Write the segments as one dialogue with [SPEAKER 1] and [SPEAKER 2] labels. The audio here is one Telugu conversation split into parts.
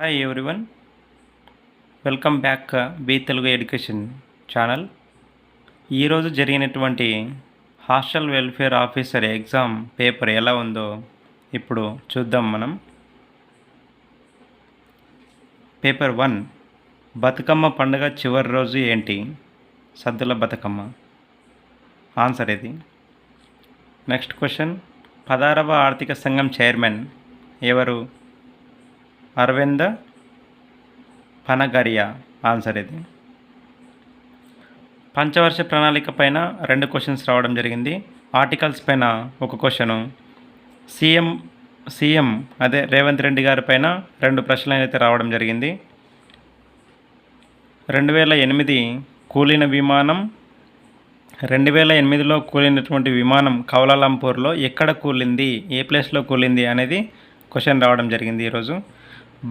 [SPEAKER 1] Hi everyone welcome back B Telugu education channel ఈరోజు జరిగినటువంటి hostel welfare officer exam paper ఎలా ఉందో ఇప్పుడు చూద్దాం మనం. పేపర్ వన్ బతుకమ్మ పండుగ చివరి రోజు ఏంటి? సద్దుల బతుకమ్మ. ఆన్సర్ ఇది. నెక్స్ట్ క్వశ్చన్ పదారవ ఆర్థిక సంఘం చైర్మన్ ఎవరు? అరవింద పనగరియా ఆన్సర్ ఇది. పంచవర్ష ప్రణాళిక పైన రెండు క్వశ్చన్స్ రావడం జరిగింది. ఆర్టికల్స్ పైన ఒక క్వశ్చను. సీఎం సీఎం అదే రేవంత్ రెడ్డి గారి పైన రెండు ప్రశ్నలు అయితే రావడం జరిగింది. రెండు వేల ఎనిమిది కూలిన విమానం రెండు వేల ఎనిమిదిలో కూలినటువంటి విమానం కౌలాలంపూర్లో ఎక్కడ కూలింది ఏ ప్లేస్లో కూలింది అనేది క్వశ్చన్ రావడం జరిగింది ఈరోజు.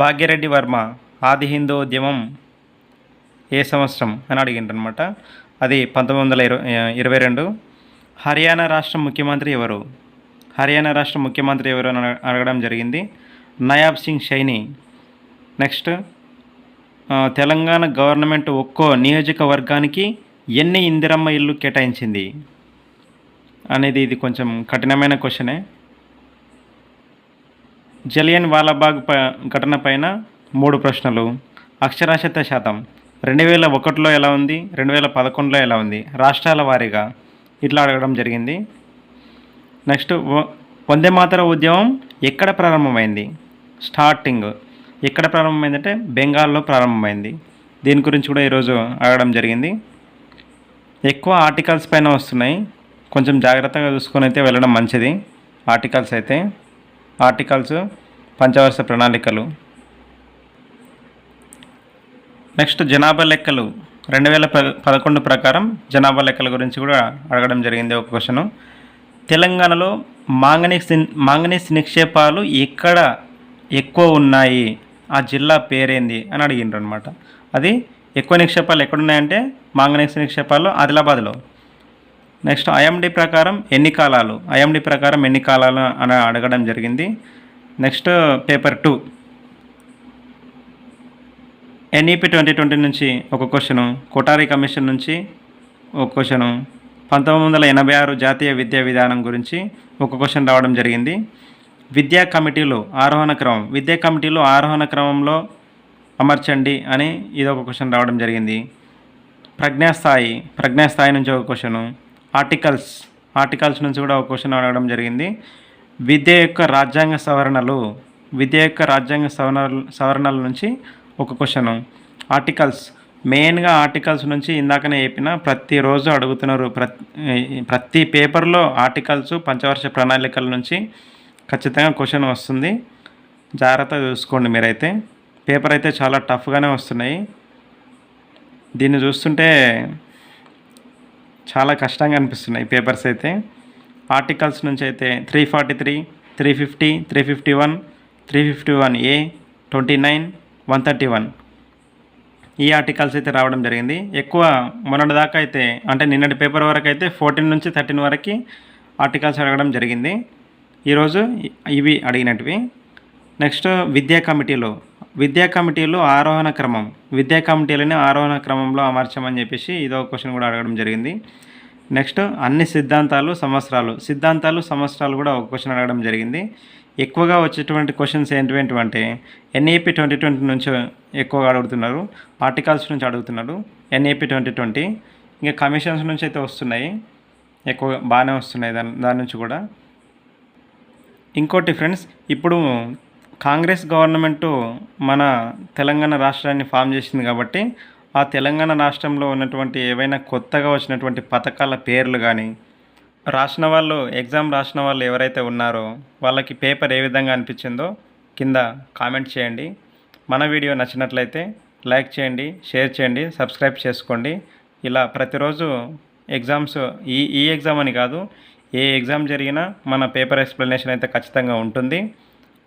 [SPEAKER 1] భాగ్యరెడ్డి వర్మ ఆది హిందూ ఉద్యమం ఏ సంవత్సరం అని అడిగిండ్రనమాట అది పంతొమ్మిది వందల ఇరవై ఇరవై రెండు. హర్యానా రాష్ట్ర ముఖ్యమంత్రి ఎవరు? హర్యానా రాష్ట్ర ముఖ్యమంత్రి ఎవరు అని అడగడం జరిగింది. నయాబ్ సింగ్ షైని. నెక్స్ట్ తెలంగాణ గవర్నమెంట్ ఒక్కో నియోజకవర్గానికి ఎన్ని ఇందిరమ్మ ఇల్లు కేటాయించింది? అనేది ఇది కొంచెం కఠినమైన క్వశ్చనే. జలియన్ వాలాబాగ్ ప ఘటన పైన మూడు ప్రశ్నలు. అక్షరాస్యత శాతం. రెండు వేల ఒకటిలో ఎలా ఉంది? రెండు వేల పదకొండులో ఎలా ఉంది? రాష్ట్రాల వారీగా. ఇట్లా అడగడం జరిగింది. నెక్స్ట్ వ- వందే మాతర ఉద్యమం ఎక్కడ ప్రారంభమైంది? స్టార్టింగ్ ఎక్కడ ప్రారంభమైందంటే బెంగాల్లో ప్రారంభమైంది. దీని గురించి కూడా ఈరోజు అడగడం జరిగింది. ఎక్కువ ఆర్టికల్స్ పైన వస్తున్నాయి. కొంచెం జాగ్రత్తగా చూసుకొని అయితే వెళ్ళడం మంచిది. ఆర్టికల్స్ అయితే. ఆర్టికల్స్ పంచవర్ష ప్రణాళికలు. నెక్స్ట్ జనాభా లెక్కలు. రెండు వేల పదకొండు ప్రకారం జనాభా లెక్కల గురించి కూడా అడగడం జరిగింది ఒక క్వశ్చను. తెలంగాణలో మాంగనీస్ మాంగనీస్ నిక్షేపాలు ఎక్కడ ఎక్కువ ఉన్నాయి? ఆ జిల్లా పేరేంది? అని అడిగిండ్రు అనమాట అది ఎక్కువ నిక్షేపాలు ఎక్కడున్నాయంటే మాంగనీస్ నిక్షేపాలు ఆదిలాబాద్లో. నెక్స్ట్ ఐఎండి ప్రకారం ఎన్ని కాలాలు? ఐఎండి ప్రకారం ఎన్ని కాలాలు అని అడగడం జరిగింది. Next paper two. NEP twenty twenty నుంచి ఒక క్వశ్చను కొటారి కమిషన్ నుంచి ఒక క్వశ్చను పంతొమ్మిది వందల ఎనభై ఆరు జాతీయ విద్యా విధానం గురించి ఒక క్వశ్చన్ రావడం జరిగింది. విద్యా కమిటీలు ఆరోహణ క్రమం. విద్యా కమిటీలు ఆరోహణ క్రమంలో అమర్చండి అని ఇది ఒక క్వశ్చన్ రావడం జరిగింది. ప్రజ్ఞాస్థాయి ప్రజ్ఞాస్థాయి నుంచి ఒక క్వశ్చను ఆర్టికల్స్ ఆర్టికల్స్ నుంచి కూడా ఒక క్వశ్చన్ అడగడం జరిగింది. విద్య యొక్క రాజ్యాంగ సవరణలు విద్య యొక్క రాజ్యాంగ సవరణ సవరణల నుంచి ఒక క్వశ్చను. ఆర్టికల్స్ మెయిన్గా ఆర్టికల్స్ నుంచి ఇందాకనే చెప్పిన ప్రతిరోజు అడుగుతున్నారు. ప్రతి ప్రతి పేపర్లో ఆర్టికల్స్ పంచవర్ష ప్రణాళికల నుంచి ఖచ్చితంగా క్వశ్చన్ వస్తుంది. జాగ్రత్తగా చూసుకోండి మీరైతే. పేపర్ అయితే చాలా టఫ్గానే వస్తున్నాయి. దీన్ని చూస్తుంటే చాలా కష్టంగా అనిపిస్తున్నాయి పేపర్స్ అయితే. ఆర్టికల్స్ నుంచి అయితే three forty three three fifty three fifty one three fifty one A twenty nine one thirty one. ఈ ఆర్టికల్స్ అయితే రావడం జరిగింది. ఎక్కువ మొన్నటి దాకా అయితే అంటే నిన్నటి పేపర్ వరకు అయితే ఫోర్టీన్ నుంచి థర్టీన్ వరకు ఆర్టికల్స్ అడగడం జరిగింది. ఈరోజు ఇవి అడిగినటివి. నెక్స్ట్ విద్యా కమిటీలో విద్యా కమిటీలు ఆరోహణ క్రమం. విద్యా కమిటీలని ఆరోహణ క్రమంలో అమర్చమని చెప్పేసి ఇదో క్వశ్చన్ కూడా అడగడం జరిగింది. నెక్స్ట్ అన్ని సిద్ధాంతాలు సంవత్సరాలు. సిద్ధాంతాలు సంవత్సరాలు కూడా ఒక క్వశ్చన్ అడగడం జరిగింది. ఎక్కువగా వచ్చేటువంటి క్వశ్చన్స్ ఏంటివి అంటే ఎన్ఏపి ట్వంటీ ట్వంటీ నుంచి ఎక్కువగా అడుగుతున్నారు. ఆర్టికల్స్ నుంచి అడుగుతున్నారు. NAP twenty twenty. ఇంకా కమిషన్స్ నుంచి అయితే వస్తున్నాయి. ఎక్కువ బాగానే వస్తున్నాయి దాని దాని నుంచి కూడా. ఇంకోటి ఫ్రెండ్స్ ఇప్పుడు కాంగ్రెస్ గవర్నమెంటు మన తెలంగాణ రాష్ట్రాన్ని ఫామ్ చేసింది కాబట్టి ఆ తెలంగాణ రాష్ట్రంలో ఉన్నటువంటి ఏవైనా కొత్తగా వచ్చినటువంటి పథకాల పేర్లు కానీ రాసిన వాళ్ళు ఎగ్జామ్ రాసిన వాళ్ళు ఎవరైతే ఉన్నారో వాళ్ళకి పేపర్ ఏ విధంగా అనిపించిందో కింద కామెంట్ చేయండి. మన వీడియో నచ్చినట్లయితే లైక్ చేయండి షేర్ చేయండి సబ్స్క్రైబ్ చేసుకోండి. ఇలా ప్రతిరోజు ఎగ్జామ్స్ ఈ ఈ ఎగ్జామ్ అని కాదు ఏ ఎగ్జామ్ జరిగినా మన పేపర్ ఎక్స్ప్లెనేషన్ అయితే ఖచ్చితంగా ఉంటుంది.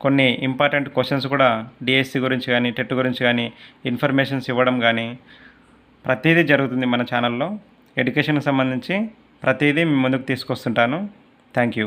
[SPEAKER 1] కొన్ని ఇంపార్టెంట్ క్వశ్చన్స్ కూడా డిఎస్సి గురించి కానీ టెట్ గురించి కానీ ఇన్ఫర్మేషన్స్ ఇవ్వడం కానీ ప్రతిదీ జరుగుతుంది మన ఛానల్లో ఎడ్యుకేషన్కి సంబంధించి ప్రతిదీ మీ ముందుకు తీసుకొస్తుంటాను. Thank you